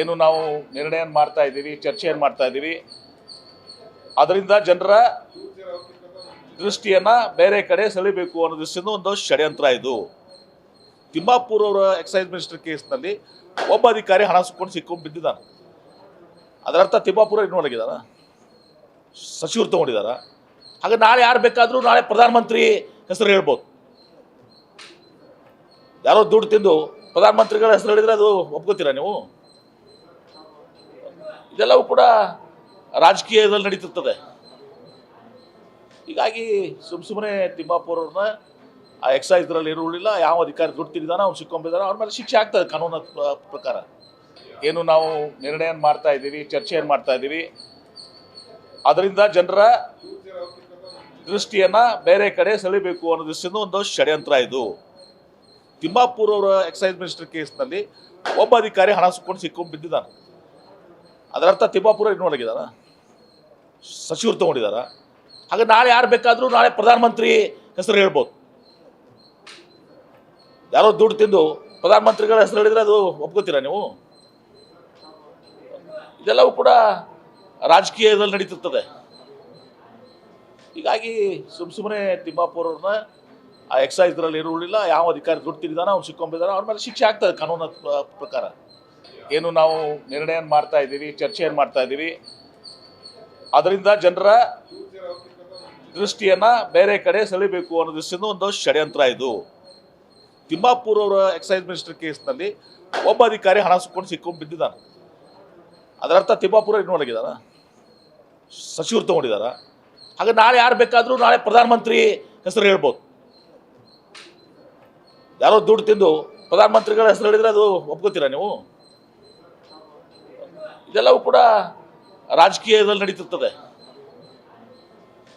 ಏನು ನಾವು ನಿರ್ಣಯ ಮಾಡ್ತಾ ಇದ್ದೀವಿ ಚರ್ಚೆಯನ್ನು ಮಾಡ್ತಾ ಇದ್ದೀವಿ. ಅದರಿಂದ ಜನರ ದೃಷ್ಟಿಯನ್ನ ಬೇರೆ ಕಡೆ ಸೆಳಿಬೇಕು ಅನ್ನೋ ದೃಷ್ಟಿಯಿಂದ ಒಂದು ಷಡ್ಯಂತ್ರ ಇದು. ತಿಮ್ಮಾಪುರ್ ಅವರ ಎಕ್ಸೈಸ್ ಮಿನಿಸ್ಟರ್ ಕೇಸ್ನಲ್ಲಿ ಒಬ್ಬ ಅಧಿಕಾರಿ ಹಣ ಸುಕ್ಕೊಂಡು ಸಿಕ್ಕೊಂಡು ಬಿದ್ದಿದ್ದಾನೆ. ಅದರರ್ಥ ತಿಮ್ಮಾಪುರ ಇನ್ನೊಳಗಿದಾರ ಸಚಿವರು ತಗೊಂಡಿದಾರ ಹಾಗೆ ನಾಳೆ ಯಾರು ಬೇಕಾದರೂ ನಾಳೆ ಪ್ರಧಾನಮಂತ್ರಿ ಹೆಸರು ಹೇಳ್ಬೋದು. ಯಾರೋ ದುಡ್ಡು ತಿಂದು ಪ್ರಧಾನಮಂತ್ರಿಗಳ ಹೆಸರು ಹೇಳಿದ್ರೆ ಅದು ಒಪ್ಕೋತೀರಾ ನೀವು? ಇದೆಲ್ಲವೂ ಕೂಡ ರಾಜಕೀಯದಲ್ಲಿ ನಡೀತಿರ್ತದೆ. ಹೀಗಾಗಿ ಸುಮ್ ಸುಮ್ಮನೆ ತಿಮ್ಮಾಪುರ ಅವ್ರನ್ನ ಆ ಎಕ್ಸೈಸ್ದ್ರಲ್ಲಿ ಇರುವುದಿಲ್ಲ ಯಾವ ಅಧಿಕಾರಿ ದುಡ್ಡು ತಿಂದಿದ್ದಾನೆ ಅವ್ನು ಸಿಕ್ಕೊಂಬಿದ್ದಾನೆ ಅವ್ರ ಮೇಲೆ ಶಿಕ್ಷೆ ಆಗ್ತದೆ ಕಾನೂನು ಪ್ರಕಾರ. ಏನು ನಾವು ನಿರ್ಣಯ ಮಾಡ್ತಾ ಇದ್ದೀವಿ ಚರ್ಚೆಯನ್ನು ಮಾಡ್ತಾ ಇದ್ದೀವಿ. ಅದರಿಂದ ಜನರ ದೃಷ್ಟಿಯನ್ನು ಬೇರೆ ಕಡೆ ಸೆಳಿಬೇಕು ಅನ್ನೋ ದೃಷ್ಟಿಯಿಂದ ಒಂದು ಷಡ್ಯಂತ್ರ ಇದು. ತಿಮ್ಮಾಪುರ್ ಅವರ ಎಕ್ಸೈಸ್ ಮಿನಿಸ್ಟರ್ ಕೇಸ್ನಲ್ಲಿ ಒಬ್ಬ ಅಧಿಕಾರಿ ಹಣ ಸುಕ್ಕೊಂಡು ಸಿಕ್ಕೊಂಡು ಬಿದ್ದಿದ್ದಾನೆ ಅದರರ್ಥ ತಿಮ್ಮಾಪುರ ಇನ್ನೊಳಗಿದಾರ ಸಚಿವರು ತಗೊಂಡಿದಾರ? ಹಾಗೆ ನಾಳೆ ಯಾರು ಬೇಕಾದರೂ ನಾಳೆ ಪ್ರಧಾನಮಂತ್ರಿ ಹೆಸರು ಹೇಳ್ಬೋದು. ಯಾರೋ ದುಡ್ಡು ತಿಂದು ಪ್ರಧಾನಮಂತ್ರಿಗಳ ಹೆಸರು ಹೇಳಿದ್ರೆ ಅದು ಒಪ್ಕೋತೀರಾ ನೀವು? ಇದೆಲ್ಲವೂ ಕೂಡ ರಾಜಕೀಯದಲ್ಲಿ ನಡೀತಿರ್ತದೆ. ಹೀಗಾಗಿ ಸುಮ್ ಸುಮ್ಮನೆ ತಿಮ್ಮಾಪುರವ್ರನ್ನ ಆ ಆ ಎಕ್ಸೈಸ್ದ್ರಲ್ಲಿ ಇರುವುದಿಲ್ಲ, ಯಾವ ಅಧಿಕಾರಿ ದುಡ್ಡು ತಿಂದಿದ್ದಾನೆ ಅವ್ನು ಸಿಕ್ಕೊಂಬಿದ್ದಾನೆ, ಅವ್ರ ಮೇಲೆ ಶಿಕ್ಷೆ ಆಗ್ತದೆ ಕಾನೂನು ಪ್ರಕಾರ. ಏನು ನಾವು ನಿರ್ಣಯ ಮಾಡ್ತಾ ಇದ್ದೀವಿ ಚರ್ಚೆಯನ್ನು ಮಾಡ್ತಾ ಇದ್ದೀವಿ. ಅದರಿಂದ ಜನರ ದೃಷ್ಟಿಯನ್ನು ಬೇರೆ ಕಡೆ ಸೆಳಿಬೇಕು ಅನ್ನೋ ದೃಷ್ಟಿಯಿಂದ ಒಂದು ಷಡ್ಯಂತ್ರ ಇದು. ತಿಮ್ಮಾಪುರ್ ಅವರ ಎಕ್ಸೈಸ್ ಮಿನಿಸ್ಟರ್ ಕೇಸ್ನಲ್ಲಿ ಒಬ್ಬ ಅಧಿಕಾರಿ ಹಣ ಸುಕ್ಕೊಂಡು ಸಿಕ್ಕೊಂಡು ಬಿದ್ದಿದ್ದಾನೆ. ಅದರರ್ಥ ತಿಮ್ಮಾಪುರ ಇನ್ನೊಳಗಿದಾರ ಸಚಿವರು ತಗೊಂಡಿದಾರ ಹಾಗೆ ನಾಳೆ ಯಾರು ಬೇಕಾದರೂ ನಾಳೆ ಪ್ರಧಾನಮಂತ್ರಿ ಹೆಸರು ಹೇಳ್ಬೋದು. ಯಾರೋ ದುಡ್ಡು ತಿಂದು ಪ್ರಧಾನಮಂತ್ರಿಗಳ ಹೆಸರು ಹೇಳಿದ್ರೆ ಅದು ಒಪ್ಕೋತೀರಾ ನೀವು? ಇದೆಲ್ಲವೂ ಕೂಡ ರಾಜಕೀಯದಲ್ಲಿ ನಡೀತಿರ್ತದೆ.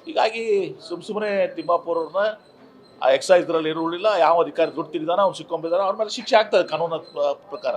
ಹೀಗಾಗಿ ಸುಮ್ ಸುಮ್ಮನೆ ತಿಮ್ಮಾಪುರ ಅವ್ರನ್ನ ಆ ಎಕ್ಸೈಸ್ದ್ರಲ್ಲಿ ಇರುವುದಿಲ್ಲ, ಯಾವ ಅಧಿಕಾರಿ ದುಡ್ಡು ತಿಂದಿದ್ದಾನೆ ಅವ್ನು ಸಿಕ್ಕೊಂಬಿದ್ದಾನೆ ಅವ್ರ ಮೇಲೆ ಶಿಕ್ಷೆ ಆಗ್ತದೆ ಕಾನೂನು ಪ್ರಕಾರ.